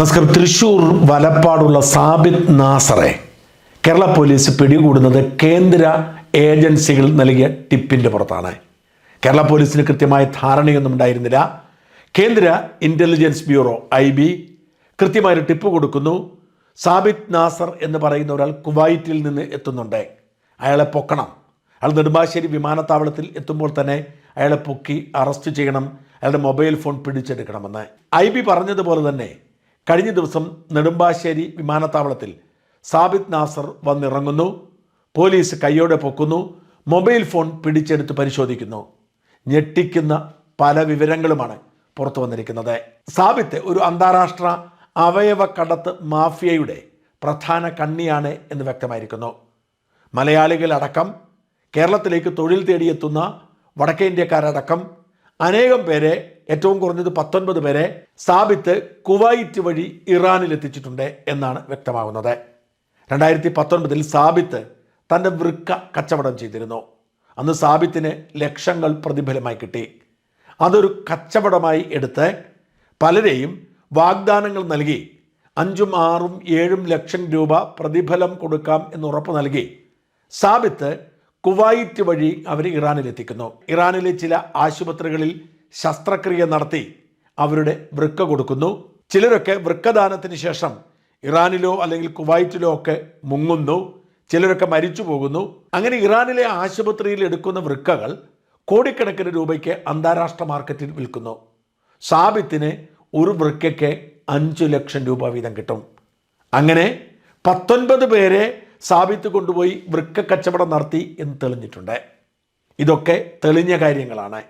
നമസ്കാരം. തൃശൂർ വലപ്പാടുള്ള സാബിത് നാസറെ. കേരള പോലീസ് പിടികൂടുന്നത് കേന്ദ്ര ഏജൻസികൾ നൽകിയ ടിപ്പിന്റെ പുറത്താണ്. കേരള പോലീസിന് കൃത്യമായ ധാരണയൊന്നും ഉണ്ടായിരുന്നില്ല. കേന്ദ്ര ഇന്റലിജൻസ് ബ്യൂറോ ഐ ബി കൃത്യമായൊരു ടിപ്പ് കൊടുക്കുന്നു. സാബിത് നാസർ എന്ന് പറയുന്ന ഒരാൾ കുവൈറ്റിൽ നിന്ന് എത്തുന്നുണ്ട്. അയാളെ പൊക്കണം. അയാൾ നെടുമ്പാശ്ശേരി വിമാനത്താവളത്തിൽ എത്തുമ്പോൾ തന്നെ അയാളെ പൊക്കി അറസ്റ്റ് ചെയ്യണം. അയാളുടെ മൊബൈൽ ഫോൺ പിടിച്ചെടുക്കണമെന്ന്. ഐ ബി പറഞ്ഞതുപോലെ തന്നെ കഴിഞ്ഞ ദിവസം നെടുമ്പാശ്ശേരി വിമാനത്താവളത്തിൽ സാബിത് നാസർ വന്നിറങ്ങുന്നു. പോലീസ് കൈയോടെ പൊക്കുന്നു. മൊബൈൽ ഫോൺ പിടിച്ചെടുത്ത് പരിശോധിക്കുന്നു. ഞെട്ടിക്കുന്ന പല വിവരങ്ങളുമാണ് പുറത്തു വന്നിരിക്കുന്നത്. സാബിത്ത് ഒരു അന്താരാഷ്ട്ര അവയവ കടത്ത് മാഫിയയുടെ പ്രധാന കണ്ണിയാണ് എന്ന് വ്യക്തമായിരിക്കുന്നു. മലയാളികളടക്കം കേരളത്തിലേക്ക് തൊഴിൽ തേടിയെത്തുന്ന വടക്കേ ഇന്ത്യക്കാരടക്കം അനേകം പേരെ ഏറ്റവും കുറഞ്ഞത് പത്തൊൻപത് പേരെ സാബിത്ത് കുവൈറ്റ് വഴി ഇറാനിൽ എത്തിച്ചിട്ടുണ്ട് എന്നാണ് വ്യക്തമാകുന്നത് രണ്ടായിരത്തി പത്തൊൻപതിൽ സാബിത്ത് തന്റെ വൃക്ക കച്ചവടം ചെയ്തിരുന്നു. അന്ന് സാബിത്തിന് ലക്ഷങ്ങൾ പ്രതിഫലമായി കിട്ടി. അതൊരു കച്ചവടമായി എടുത്ത് പലരെയും വാഗ്ദാനങ്ങൾ നൽകി. അഞ്ചും ആറും ഏഴും ലക്ഷം രൂപ പ്രതിഫലം കൊടുക്കാം എന്ന് ഉറപ്പ് നൽകി. സാബിത്ത് കുവൈറ്റ് വഴി അവർ ഇറാനിലെത്തിക്കുന്നു. ഇറാനിലെ ചില ആശുപത്രികളിൽ ശസ്ത്രക്രിയ നടത്തി അവരുടെ വൃക്ക കൊടുക്കുന്നു. ചിലരൊക്കെ വൃക്കദാനത്തിന് ശേഷം ഇറാനിലോ അല്ലെങ്കിൽ കുവൈറ്റിലോ ഒക്കെ മുങ്ങുന്നു. ചിലരൊക്കെ മരിച്ചു പോകുന്നു. അങ്ങനെ ഇറാനിലെ ആശുപത്രിയിൽ എടുക്കുന്ന വൃക്കകൾ കോടിക്കണക്കിന് രൂപയ്ക്ക് അന്താരാഷ്ട്ര മാർക്കറ്റിൽ വിൽക്കുന്നു. സാബിത്തിന് ഒരു വൃക്കയ്ക്ക് അഞ്ചു ലക്ഷം രൂപ വീതം കിട്ടും. അങ്ങനെ പത്തൊൻപത് പേരെ സാബിത്ത് കൊണ്ടുപോയി വൃക്ക കച്ചവടം നടത്തി എന്ന് തെളിഞ്ഞിട്ടുണ്ട്. ഇതൊക്കെ തെളിഞ്ഞ കാര്യങ്ങളാണ്.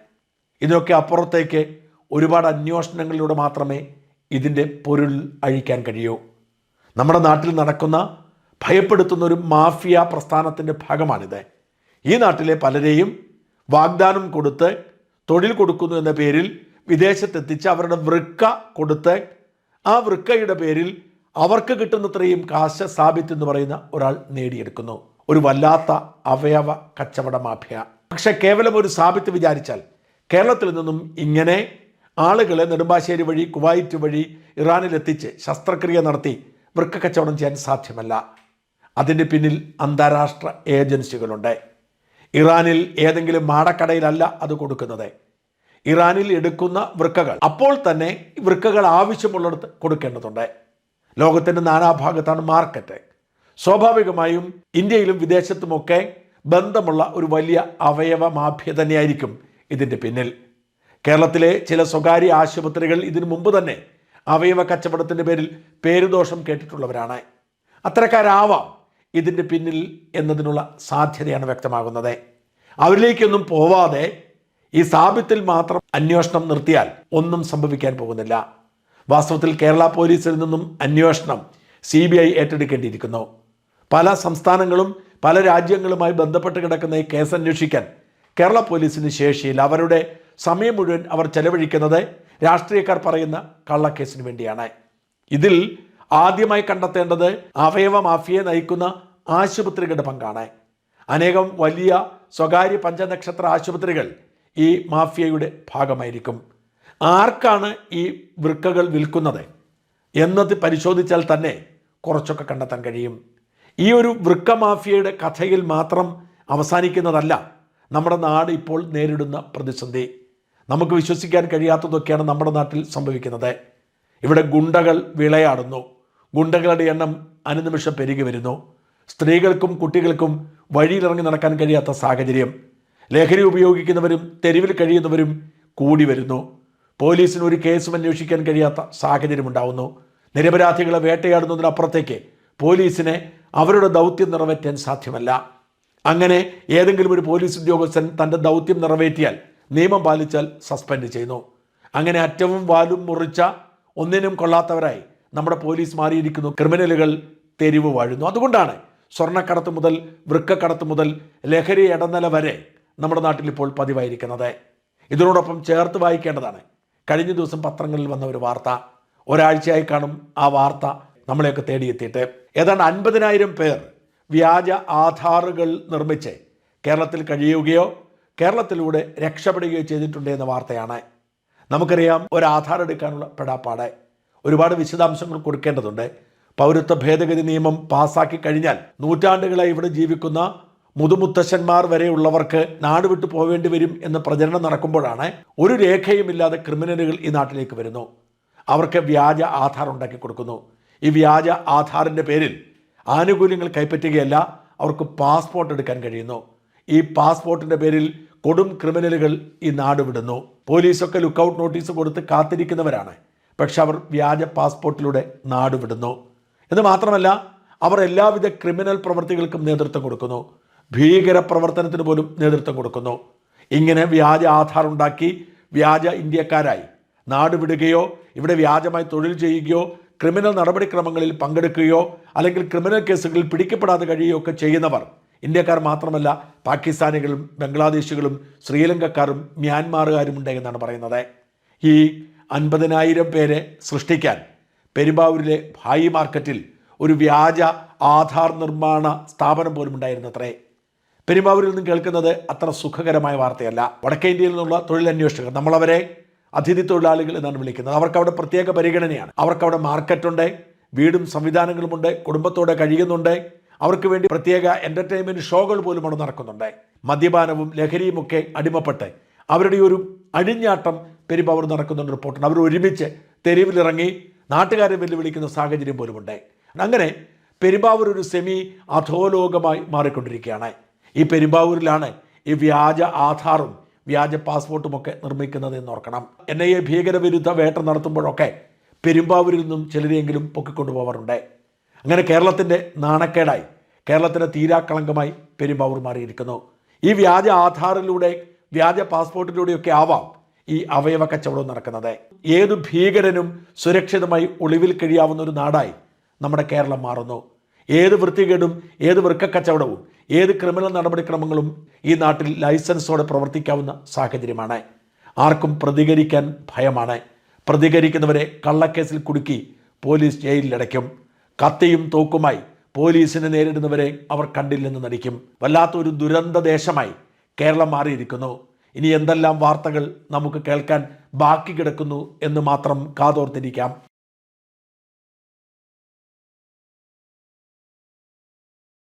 ഇതിനൊക്കെ അപ്പുറത്തേക്ക് ഒരുപാട് അന്വേഷണങ്ങളിലൂടെ മാത്രമേ ഇതിന്റെ പൊരുൾ അഴിക്കാൻ കഴിയൂ. നമ്മുടെ നാട്ടിൽ നടക്കുന്ന ഭയപ്പെടുത്തുന്ന ഒരു മാഫിയ പ്രസ്ഥാനത്തിന്റെ ഭാഗമാണിത്. ഈ നാട്ടിലെ പലരെയും വാഗ്ദാനം കൊടുത്ത് തൊഴിൽ കൊടുക്കുന്നു എന്ന പേരിൽ വിദേശത്തെത്തിച്ച് അവരുടെ വൃക്ക കൊടുത്ത് ആ വൃക്കയുടെ പേരിൽ അവർക്ക് കിട്ടുന്നത്രയും കാശ് സാബിത്ത് എന്ന് പറയുന്ന ഒരാൾ നേടിയെടുക്കുന്നു. ഒരു വല്ലാത്ത അവയവ കച്ചവട മാഫിയ പക്ഷേ കേവലം ഒരു സാബിത്ത് വിചാരിച്ചാൽ കേരളത്തിൽ നിന്നും ഇങ്ങനെ ആളുകളെ നെടുമ്പാശ്ശേരി വഴി കുവൈറ്റ് വഴി ഇറാനിലെത്തിച്ച് ശസ്ത്രക്രിയ നടത്തി വൃക്ക കച്ചവടം ചെയ്യാൻ സാധ്യമല്ല. അതിന്റെ പിന്നിൽ അന്താരാഷ്ട്ര ഏജൻസികളുണ്ട്. ഇറാനിൽ ഏതെങ്കിലും മാടക്കടയിലല്ല അത് കൊടുക്കുന്നത്. ഇറാനിൽ എടുക്കുന്ന വൃക്കകൾ. അപ്പോൾ തന്നെ വൃക്കകൾ ആവശ്യമുള്ളിടത്ത് കൊടുക്കേണ്ടതുണ്ട്. ലോകത്തിന്റെ നാനാഭാഗത്താണ് മാർക്കറ്റ്. സ്വാഭാവികമായും ഇന്ത്യയിലും വിദേശത്തുമൊക്കെ ബന്ധമുള്ള ഒരു വലിയ അവയവ മാഫിയ തന്നെയായിരിക്കും ഇതിന്റെ പിന്നിൽ. കേരളത്തിലെ ചില സ്വകാര്യ ആശുപത്രികൾ ഇതിനു മുമ്പ് തന്നെ അവയവ കച്ചവടത്തിന്റെ പേരിൽ പേരുദോഷം കേട്ടിട്ടുള്ളവരാണ്. അത്തരക്കാരാവാം ഇതിന്റെ പിന്നിൽ എന്നതിനുള്ള സാധ്യതയാണ് വ്യക്തമാകുന്നത്. അവരിലേക്കൊന്നും പോവാതെ ഈ സാബിത്തിൽ മാത്രം അന്വേഷണം നിർത്തിയാൽ ഒന്നും സംഭവിക്കാൻ പോകുന്നില്ല. വാസ്തവത്തിൽ കേരള പോലീസിൽ നിന്നും അന്വേഷണം സി ബി ഐ ഏറ്റെടുക്കേണ്ടിയിരിക്കുന്നു. പല സംസ്ഥാനങ്ങളും പല രാജ്യങ്ങളുമായി ബന്ധപ്പെട്ട് കിടക്കുന്ന ഈ കേസ് അന്വേഷിക്കാൻ കേരള പോലീസിന് ശേഷിയില്ല. അവരുടെ സമയം മുഴുവൻ അവർ ചെലവഴിക്കുന്നത് രാഷ്ട്രീയക്കാർ പറയുന്ന കള്ളക്കേസിന് വേണ്ടിയാണ്. ഇതിൽ ആദ്യമായി കണ്ടെത്തേണ്ടത് അവയവ മാഫിയെ നയിക്കുന്ന ആശുപത്രികളുടെ പങ്കാണ്. അനേകം വലിയ സ്വകാര്യ പഞ്ചനക്ഷത്ര ആശുപത്രികൾ ഈ മാഫിയയുടെ ഭാഗമായിരിക്കും. ആർക്കാണ് ഈ വൃക്കകൾ വിൽക്കുന്നത് എന്നത് പരിശോധിച്ചാൽ തന്നെ കുറച്ചൊക്കെ കണ്ടെത്താൻ കഴിയും. ഈ ഒരു വൃക്ക മാഫിയയുടെ കഥയിൽ മാത്രം അവസാനിക്കുന്നതല്ല നമ്മുടെ നാട് ഇപ്പോൾ നേരിടുന്ന പ്രതിസന്ധി. നമുക്ക് വിശ്വസിക്കാൻ കഴിയാത്തതൊക്കെയാണ് നമ്മുടെ നാട്ടിൽ സംഭവിക്കുന്നത്. ഇവിടെ ഗുണ്ടകൾ വിളയാടുന്നു. ഗുണ്ടകളുടെ എണ്ണം അനുനിമിഷം പെരുകി വരുന്നു. സ്ത്രീകൾക്കും കുട്ടികൾക്കും വഴിയിലിറങ്ങി നടക്കാൻ കഴിയാത്ത സാഹചര്യം. ലഹരി ഉപയോഗിക്കുന്നവരും തെരുവിൽ കഴിയുന്നവരും കൂടി വരുന്നു. പോലീസിന് ഒരു കേസും അന്വേഷിക്കാൻ കഴിയാത്ത സാഹചര്യം ഉണ്ടാവുന്നു. നിരപരാധികളെ വേട്ടയാടുന്നതിനപ്പുറത്തേക്ക് പോലീസിനെ അവരുടെ ദൗത്യം നിറവേറ്റാൻ സാധ്യമല്ല. അങ്ങനെ ഏതെങ്കിലും ഒരു പോലീസ് ഉദ്യോഗസ്ഥൻ തന്റെ ദൗത്യം നിറവേറ്റിയാൽ നിയമം പാലിച്ചാൽ സസ്പെൻഡ് ചെയ്യുന്നു. അങ്ങനെ അറ്റവും വാലും മുറിച്ച ഒന്നിനും കൊള്ളാത്തവരായി നമ്മുടെ പോലീസ് മാറിയിരിക്കുന്നു. ക്രിമിനലുകൾ തെരുവ് വാഴുന്നു. അതുകൊണ്ടാണ് സ്വർണക്കടത്ത് മുതൽ വൃക്കക്കടത്ത് മുതൽ ലഹരി ഇടനില വരെ നമ്മുടെ നാട്ടിൽ ഇപ്പോൾ പതിവായിരിക്കുന്നത്. ഇതിനോടൊപ്പം ചേർത്ത് വായിക്കേണ്ടതാണ് കഴിഞ്ഞ ദിവസം പത്രങ്ങളിൽ വന്ന ഒരു വാർത്ത. ഒരാഴ്ചയായി കാണും ആ വാർത്ത നമ്മളെയൊക്കെ തേടിയെത്തിയിട്ട്. ഏതാണ്ട് അൻപതിനായിരം പേർ വ്യാജ ആധാറുകൾ നിർമ്മിച്ച് കേരളത്തിൽ കഴിയുകയോ കേരളത്തിലൂടെ രക്ഷപ്പെടുകയോ ചെയ്തിട്ടുണ്ട് എന്ന വാർത്തയാണ്. നമുക്കറിയാം ഒരു ആധാർ എടുക്കാനുള്ള പെടാപ്പാടെ. ഒരുപാട് വിശദാംശങ്ങൾ കൊടുക്കേണ്ടതുണ്ട്. പൗരത്വ ഭേദഗതി നിയമം പാസാക്കി കഴിഞ്ഞാൽ നൂറ്റാണ്ടുകളായി ഇവിടെ ജീവിക്കുന്ന മുതുമുത്തശ്ശന്മാർ വരെയുള്ളവർക്ക് നാട് വിട്ടു പോവേണ്ടി വരും എന്ന പ്രചരണം നടക്കുമ്പോഴാണ് ഒരു രേഖയുമില്ലാതെ ക്രിമിനലുകൾ ഈ നാട്ടിലേക്ക് വരുന്നു. അവർക്ക് വ്യാജ ആധാർ ഉണ്ടാക്കി കൊടുക്കുന്നു. ഈ വ്യാജ ആധാറിന്റെ പേരിൽ ആനുകൂല്യങ്ങൾ കൈപ്പറ്റുകയല്ല അവർക്ക് പാസ്പോർട്ട് എടുക്കാൻ കഴിയുന്നു. ഈ പാസ്പോർട്ടിന്റെ പേരിൽ കൊടും ക്രിമിനലുകൾ ഈ നാട് വിടുന്നു. പോലീസൊക്കെ ലുക്കൗട്ട് നോട്ടീസ് കൊടുത്ത് കാത്തിരിക്കുന്നവരാണ്. പക്ഷെ അവർ വ്യാജ പാസ്പോർട്ടിലൂടെ നാട് വിടുന്നു. എന്ന് മാത്രമല്ല അവർ എല്ലാവിധ ക്രിമിനൽ പ്രവർത്തികൾക്കും നേതൃത്വം കൊടുക്കുന്നു. ഭീകര പ്രവർത്തനത്തിന് പോലും നേതൃത്വം കൊടുക്കുന്നു. ഇങ്ങനെ വ്യാജ ആധാർ ഉണ്ടാക്കി വ്യാജ ഇന്ത്യക്കാരായി നാട് വിടുകയോ ഇവിടെ വ്യാജമായി തൊഴിൽ ചെയ്യുകയോ ക്രിമിനൽ നടപടിക്രമങ്ങളിൽ പങ്കെടുക്കുകയോ അല്ലെങ്കിൽ ക്രിമിനൽ കേസുകളിൽ പിടിക്കപ്പെടാതെ കഴിയുകയോ ഒക്കെ ചെയ്യുന്നവർ ഇന്ത്യക്കാർ മാത്രമല്ല പാകിസ്ഥാനികളും ബംഗ്ലാദേശികളും ശ്രീലങ്കക്കാരും മ്യാൻമാറുകാരും ഉണ്ട് എന്നാണ് പറയുന്നത്. ഈ അൻപതിനായിരം പേരെ സൃഷ്ടിക്കാൻ പെരുമ്പാവൂരിലെ ഭായി മാർക്കറ്റിൽ ഒരു വ്യാജ ആധാർ നിർമ്മാണ സ്ഥാപനം പോലും ഉണ്ടായിരുന്നത്രേ പെരുമ്പാവൂരിൽ നിന്നും കേൾക്കുന്നത് അത്ര സുഖകരമായ വാർത്തയല്ല. വടക്കേ ഇന്ത്യയിൽ നിന്നുള്ള തൊഴിലന്വേഷകർ നമ്മളവരെ അതിഥി തൊഴിലാളികൾ എന്നാണ് വിളിക്കുന്നത്. അവർക്ക് അവിടെ പ്രത്യേക പരിഗണനയാണ്. അവർക്ക് അവിടെ മാർക്കറ്റുണ്ട് വീടും സംവിധാനങ്ങളുമുണ്ട് കുടുംബത്തോടെ കഴിയുന്നുണ്ട്. അവർക്ക് വേണ്ടി പ്രത്യേക എന്റർടൈൻമെന്റ് ഷോകൾ പോലും അവിടെ നടക്കുന്നുണ്ട്. മദ്യപാനവും ലഹരിയും ഒക്കെ അടിമപ്പെട്ട് അവരുടെ ഒരു അഴിഞ്ഞാട്ടം പെരുമ്പാവൂർ നടക്കുന്നുണ്ട് റിപ്പോർട്ടുണ്ട്. അവർ ഒരുമിച്ച് തെരുവിലിറങ്ങി നാട്ടുകാരെ വെല്ലുവിളിക്കുന്ന സാഹചര്യം പോലുമുണ്ട്. അങ്ങനെ പെരുമ്പാവൂർ ഒരു സെമി അധോലോകമായി മാറിക്കൊണ്ടിരിക്കുകയാണ്. ഈ പെരുമ്പാവൂരിലാണ് ഈ വ്യാജ ആധാറും വ്യാജ പാസ്പോർട്ടും ഒക്കെ നിർമ്മിക്കുന്നത് എന്ന് ഓർക്കണം. എൻ ഐ എ ഭീകരവിരുദ്ധ വേട്ട നടത്തുമ്പോഴൊക്കെ പെരുമ്പാവൂരിൽ നിന്നും ചിലരെങ്കിലും പൊക്കിക്കൊണ്ടുപോകാറുണ്ട് അങ്ങനെ കേരളത്തിന്റെ നാണക്കേടായി കേരളത്തിന്റെ തീരാക്കളങ്കമായി പെരുമ്പാവൂർ മാറിയിരിക്കുന്നു. ഈ വ്യാജ ആധാറിലൂടെ വ്യാജ പാസ്പോർട്ടിലൂടെയൊക്കെ ആവാം ഈ അവയവ കച്ചവടം നടക്കുന്നത്. ഏതു ഭീകരനും സുരക്ഷിതമായി ഒളിവിൽ കഴിയാവുന്ന ഒരു നാടായി നമ്മുടെ കേരളം മാറുന്നു. ഏത് വൃത്തികേടും ഏത് വൃക്കക്കച്ചവടവും ഏത് ക്രിമിനൽ നടപടിക്രമങ്ങളും ഈ നാട്ടിൽ ലൈസൻസോടെ പ്രവർത്തിക്കാവുന്ന സാഹചര്യമാണ്. ആർക്കും പ്രതികരിക്കാൻ ഭയമാണ്. പ്രതികരിക്കുന്നവരെ കള്ളക്കേസിൽ കുടുക്കി പോലീസ് ജയിലിലടയ്ക്കും. കത്തിയും തോക്കുമായി പോലീസിനെ നേരിടുന്നവരെ അവർ കണ്ടില്ലെന്ന് നടിക്കും. വല്ലാത്തൊരു ദുരന്ത ദേശമായി കേരളം മാറിയിരിക്കുന്നു. ഇനി എന്തെല്ലാം വാർത്തകൾ നമുക്ക് കേൾക്കാൻ ബാക്കി കിടക്കുന്നു എന്ന് മാത്രം കാതോർത്തിരിക്കാം.